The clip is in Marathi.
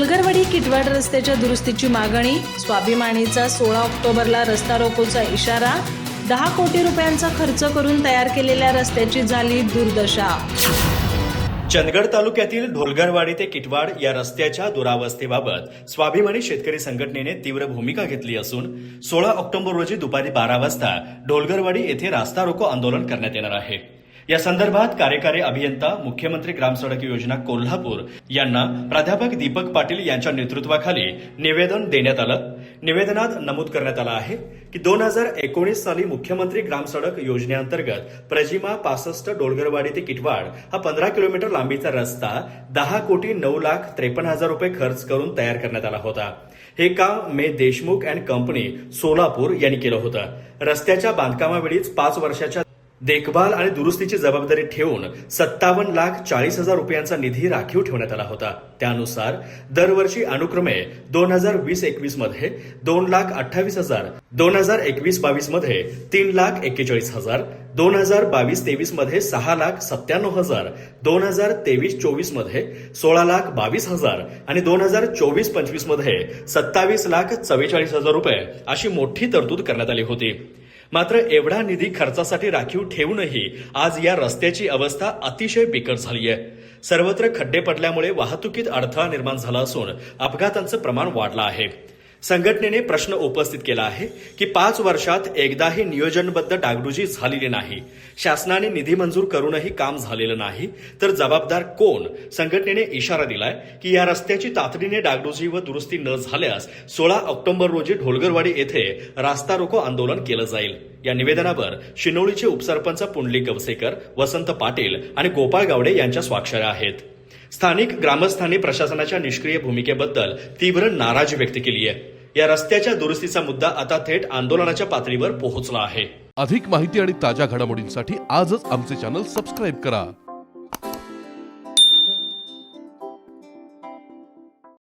सोलगरवाडी किटवाड रस्त्याच्या दुरुस्तीची मागणी स्वाभिमानीचा सोळा ऑक्टोबरला रस्ता रोकोचा इशारा दहा कोटी रुपयांचा खर्च करून तयार केलेल्या रस्त्याची झाली दुर्दशा. चंदगड तालुक्यातील ढोलगरवाडी ते किटवाड या रस्त्याच्या दुरावस्थेबाबत स्वाभिमानी शेतकरी संघटनेने तीव्र भूमिका घेतली असून सोळा ऑक्टोबर रोजी दुपारी बारा वाजता ढोलगरवाडी येथे रास्ता रोको आंदोलन करण्यात येणार आहे. या संदर्भात कार्यकारी अभियंता मुख्यमंत्री ग्रामसडक योजना कोल्हापूर यांना प्राध्यापक दीपक पाटील यांच्या नेतृत्वाखाली निवेदन देण्यात आलं. निवेदनात नमूद करण्यात आलं आहे की दोन हजार एकोणीस साली मुख्यमंत्री ग्रामसडक योजनेअंतर्गत प्रजिमा पासष्ट डोळगरवाडी ते किटवाड हा पंधरा किलोमीटर लांबीचा रस्ता दहा कोटी नऊ लाख त्रेपन्न हजार रुपये खर्च करून तयार करण्यात आला होता. हे काम मे देशमुख अँड कंपनी सोलापूर यांनी केलं होतं. रस्त्याच्या बांधकामावेळीच पाच वर्षाच्या देखभाल आणि दुरुस्तीची जबाबदारी ठेवून सत्तावन्न लाख चाळीस हजार रुपयांचा निधी राखीव ठेवण्यात आला होता. त्यानुसार दरवर्षी अनुक्रमे दोन हजार वीस एकवीसमध्ये दोन लाख अठ्ठावीस हजार दोन हजार एकवीस बावीसमध्ये तीन लाख एक्केचाळीस हजार दोन हजार बावीस तेवीसमध्ये सहा लाख सत्त्याण्णव हजार दोन हजार तेवीस चोवीसमध्ये सोळा लाख बावीस हजार आणि दोन हजार चोवीस पंचवीसमध्ये सत्तावीस लाख चव्वेचाळीस हजार रुपये अशी मोठी तरतूद करण्यात आली होती. मात्र एवढा निधी खर्चासाठी राखीव ठेवूनही आज या रस्त्याची अवस्था अतिशय बिकट झाली आहे. सर्वत्र खड्डे पडल्यामुळे वाहतुकीत अडथळा निर्माण झाला असून अपघातांचं प्रमाण वाढलं आहे. संघटनेने प्रश्न उपस्थित केला आहे की पाच वर्षात एकदाही नियोजनबद्ध डागडुजी झालेली नाही. शासनाने निधी मंजूर करूनही काम झालेलं नाही. तर जबाबदार कोण? संघटनेने इशारा दिलाय की या रस्त्याची तातडीने डागडुजी व दुरुस्ती न झाल्यास सोळा ऑक्टोबर रोजी ढोलगरवाडी येथे रास्ता रोको आंदोलन केलं जाईल. या निवेदनावर शिनोळीचे उपसरपंच पुंडलिक गवसेकर वसंत पाटील आणि गोपाळ गावडे यांच्या स्वाक्षऱ्या आहेत. स्थानिक ग्रामस्थांनी प्रशासनाच्या निष्क्रिय भूमिकेबद्दल तीव्र नाराजी व्यक्त केली आहे. या रस्त्याच्या दुरुस्तीचा मुद्दा आता थेट आंदोलनाच्या पातळीवर पोहोचला आहे. अधिक माहिती आणि ताज्या घडामोडींसाठी आजच आमचे चॅनल सबस्क्राईब करा.